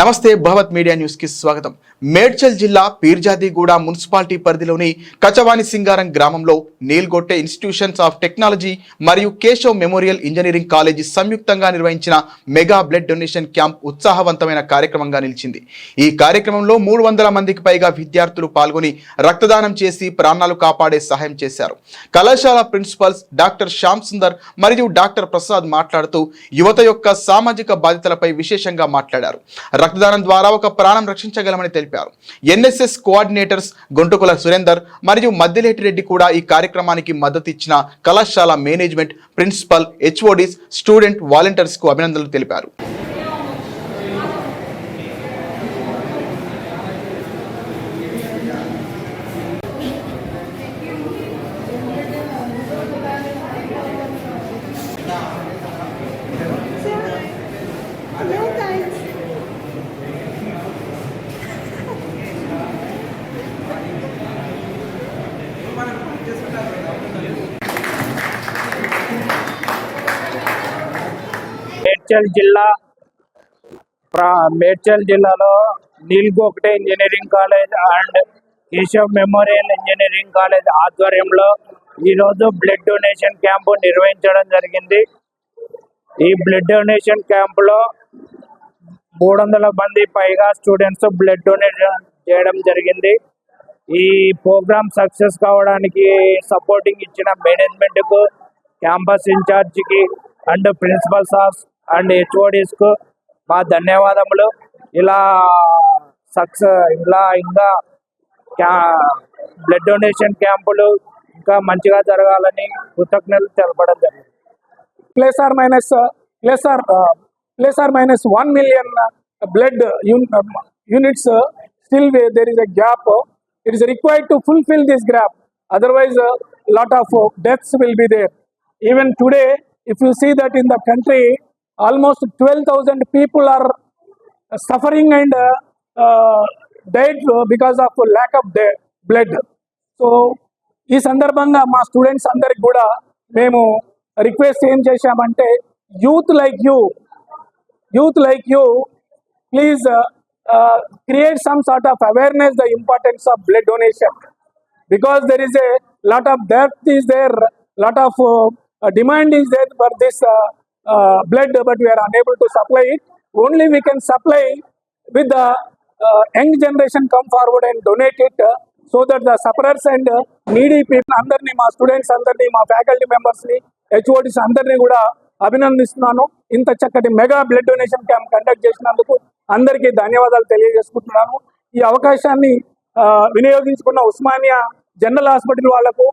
నమస్తే భగవత్ మీడియా న్యూస్కి స్వాగతం. మేడ్చల్ జిల్లా పీర్జాదిగూడ మున్సిపాలిటీ పరిధిలోని కచవాణి సింగారం గ్రామంలో నీల్గొట్టె ఇన్స్టిట్యూషన్స్ ఆఫ్ టెక్నాలజీ మరియు కేశవ్ మెమోరియల్ ఇంజనీరింగ్ కాలేజీ సంయుక్తంగా నిర్వహించిన మెగా బ్లడ్ డొనేషన్ క్యాంప్ ఉత్సాహవంతమైన కార్యక్రమంగా నిలిచింది. ఈ కార్యక్రమంలో మూడు వందల మందికి పైగా విద్యార్థులు పాల్గొని రక్తదానం చేసి ప్రాణాలు కాపాడే సహాయం చేశారు. కళాశాల ప్రిన్సిపల్స్ డాక్టర్ శ్యామ్ సుందర్ మరియు డాక్టర్ ప్రసాద్ మాట్లాడుతూ యువత యొక్క సామాజిక బాధ్యతలపై విశేషంగా మాట్లాడారు. రక్తదానం ద్వారా ఒక ప్రాణం రక్షించగలమని తెలిపారు. ఎన్ఎస్ఎస్ కోఆర్డినేటర్స్ గుంటుకుల సురేందర్ మరియు మద్దిలేటి రెడ్డి కూడా ఈ కార్యక్రమానికి మద్దతు ఇచ్చిన కళాశాల మేనేజ్మెంట్ ప్రిన్సిపల్ హెచ్ఓడిస్ స్టూడెంట్ వాలంటీర్స్కు అభినందనలు తెలిపారు. మేడ్చల్ జిల్లా ప్రా- మేడ్చల్ జిల్లాలో నీల్గొకటే engineering college and Keshav memorial engineering college ఆధ్వర్యంలో ఈరోజు బ్లడ్ డొనేషన్ క్యాంపు నిర్వహించడం జరిగింది. ఈ బ్లడ్ డొనేషన్ క్యాంపులో మూడు వందల మంది పైగా స్టూడెంట్స్ బ్లడ్ డొనేషన్ చేయడం జరిగింది. ఈ ప్రోగ్రామ్ సక్సెస్ కావడానికి సపోర్టింగ్ ఇచ్చిన మేనేజ్మెంట్కు క్యాంపస్ ఇన్ఛార్జికి అండ్ ప్రిన్సిపల్ సార్స్ అండ్ హెచ్ఓడిస్కు మా ధన్యవాదములు. ఇలా సక్స ఇలా ఇంకా బ్లడ్ డొనేషన్ క్యాంపులు ఇంకా మంచిగా జరగాలని కృతజ్ఞతలు తెలపడం జరిగింది. Plus or minus plus or plus or minus one million blood units still there is a gap it is required to fulfil this gap otherwise lot of deaths will be there even today if you see that in the country almost twelve thousand people are suffering and died because of lack of blood so ఈ సందర్భంగా మా students అందరికి కూడా మేము request ఏం చేశామంటే youth like you youth like you please create some sort of awareness the importance of blood donation because there is a lot of death is there lot of demand is there for this for this uh, uh, blood, but we are unable to supply it. Only we can supply with the donate young generation come forward and donate it so that the sufferers and needy people అందరినీ మా students అందరినీ మా faculty మెంబర్స్ని HODs అందరినీ కూడా అభినందిస్తున్నాను ఇంత చక్కటి mega blood donation camp conduct చేసినందుకు అందరికీ ధన్యవాదాలు తెలియజేసుకుంటున్నాను ఈ అవకాశాన్ని వినియోగించుకున్న ఉస్మానియా జనరల్ హాస్పిటల్ వాళ్ళకు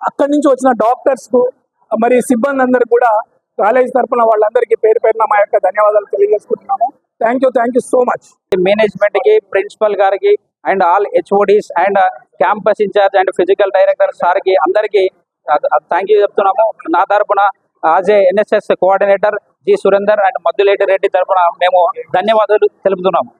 అక్కడి నుంచి వచ్చిన డాక్టర్స్కు మరి సిబ్బంది అందరు కూడా కాలేజ్ తరపున వాళ్ళందరికీ పేరు పేరున మా యొక్క ధన్యవాదాలు తెలియజేసుకుంటున్నాము. Thank you thank you so much మేనేజ్మెంట్కి ప్రిన్సిపల్ గారికి and all HODs and campus in charge and physical director సార్కి అందరికి థ్యాంక్ యూ చెప్తున్నాము. నా తరపున as NSS coordinator G Surender and Madduleti Reddy తరపున మేము ధన్యవాదాలు తెలుపుతున్నాము.